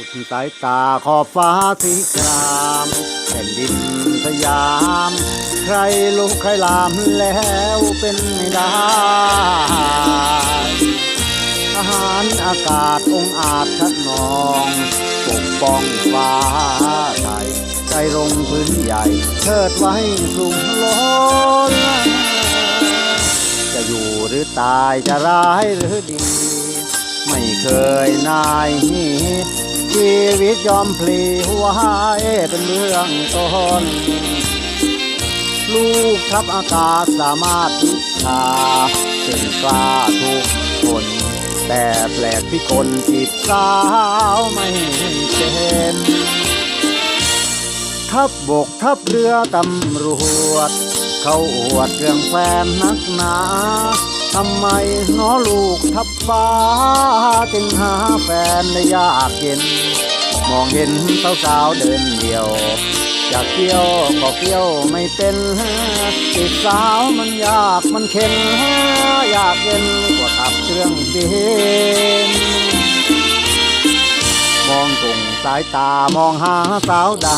ุดสายตาขอบฟ้าสีครามแผ่นดินสยาม ใครลุกใครลามแล้วเป็นไม่ได้ทหารอากาศองอาจชัดนองปกป้องฟ้าไทยใจลงพื้นใหญ่เทิดไว้สูงล้นจะอยู่หรือตายจะร้ายหรือดี ไม่เคยนายนีชี วิตยอมพลีไว้เป็นเรื่องต้น ลูกทัพอากาศสามารถพิชาเป็นกล้าทุกคน แต่แปลกที่คนจีบสาวไม่เป็นทัพบกทัพเรือตำรวจ เขาอวดเรื่องแฟนนักหนาทำไมน้อลูกทัพฟ้าจึงหาแฟนได้ยากเย็น มองเห็นสาวสาวๆเดินเดียว อยากเที่ยวก็เที่ยวไม่เป็นติดสาวมันยากมันเข็นอยากเย็นกว่าขับเครื่องบินมองตรงสายตามองหาสาวใด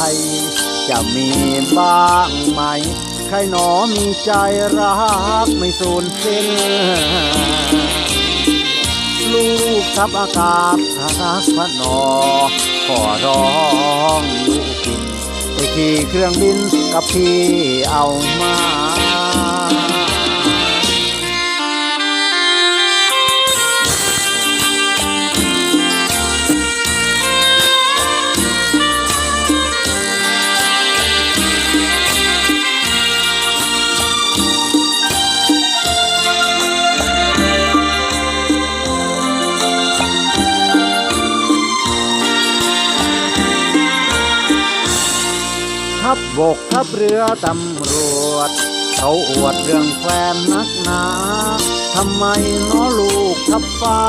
จะมีบ้างไหม ใครหนอมีใจรักไม่สูญสิ้นลูกทับอากาศรักพระนอ ร้องลูกกินไปขี่เครื่องบินกับพี่เอามา พบกทัพเรือตำรวจ เขาอวดเรื่องแฟนนักหนาทำไมน้อลูกทัพฟ้า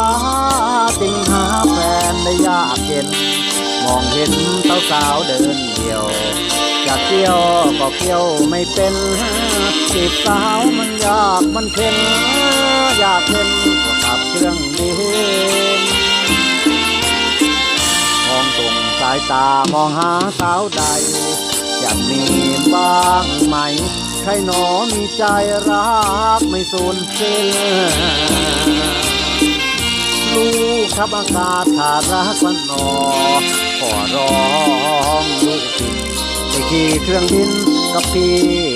จึงหาแฟนได้ยากเย็น มองเห็นสาวสาวๆเดินเดี่ยวอยากเที่ยวก็เที่ยวไม่เป็นจีบสาวมันยากมันเข็นอยากเล่นก็ขับเครื่องบินมองตรงสายตามองหาสาวใด จะมีบ้างไหม ใครหนอมีใจรักไม่สูญสิ้นลูกทับอากาศขาดรักมันหนอขอร้องลูกกินไปขี่เครื่องบินกับพี่